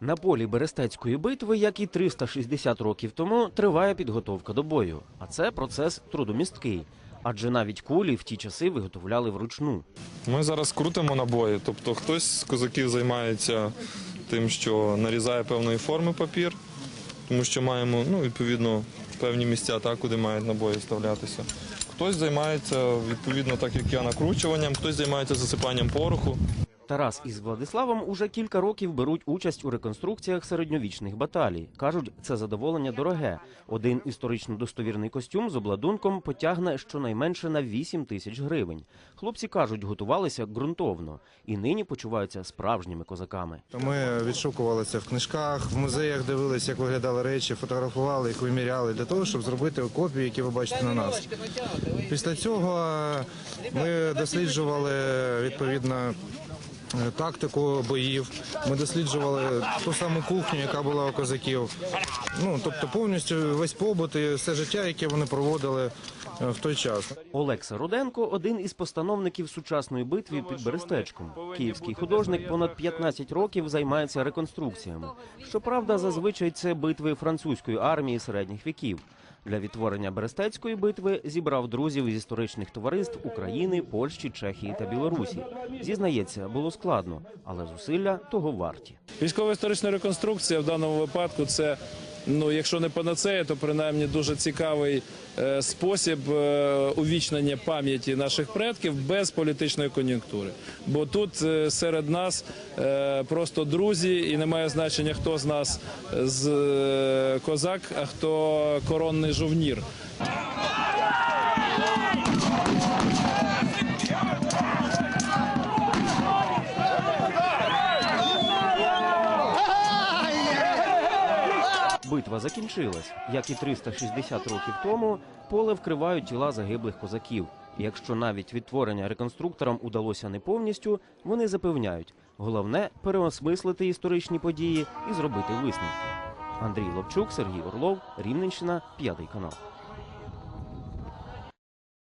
На полі Берестецької битви, як і 360 років тому, триває підготовка до бою. А це процес трудомісткий. Адже навіть кулі в ті часи виготовляли вручну. Ми зараз крутимо набої. Тобто хтось з козаків займається тим, що нарізає певної форми папір, тому що маємо ну, відповідно певні місця, так, куди мають набої вставлятися. Хтось займається відповідно так, як я, накручуванням, хтось займається засипанням пороху. Тарас із Владиславом уже кілька років беруть участь у реконструкціях середньовічних баталій. кажуть, це задоволення дороге. Один історично достовірний костюм з обладунком потягне щонайменше на 8 тисяч гривень. Хлопці кажуть, готувалися ґрунтовно і нині почуваються справжніми козаками. Ми відшукували це в книжках, в музеях дивилися, як виглядали речі, фотографували їх, виміряли для того, щоб зробити копії, які ви бачите на нас. Після цього ми досліджували відповідно. Е, Тактику боїв, ми досліджували ту саму кухню, яка була у козаків. Ну тобто повністю весь побут і все життя, яке вони проводили е, в той час. Олекса Руденко один із постановників сучасної битви під Берестечком. Київський художник понад 15 років займається реконструкціями. Щоправда, зазвичай це битви французької армії середніх віків. Для відтворення Берестецької битви зібрав друзів із історичних товариств України, Польщі, Чехії та Білорусі. Зізнається, було складно, але зусилля того варті. Військово-історична реконструкція в даному випадку це. Ну, якщо не панацея, то принаймні дуже цікавий е, спосіб е, увічнення пам'яті наших предків без політичної кон'юнктури. Бо тут е, серед нас просто друзі, і немає значення, хто з нас з козак, а хто коронний жовнір. Битва закінчилась. Як і 360 років тому, поле вкривають тіла загиблих козаків. Якщо навіть відтворення реконструкторам удалося не повністю, вони запевняють, головне переосмислити історичні події і зробити висновки. Андрій Лобчук, Сергій Орлов, Рівненщина, п'ятий канал.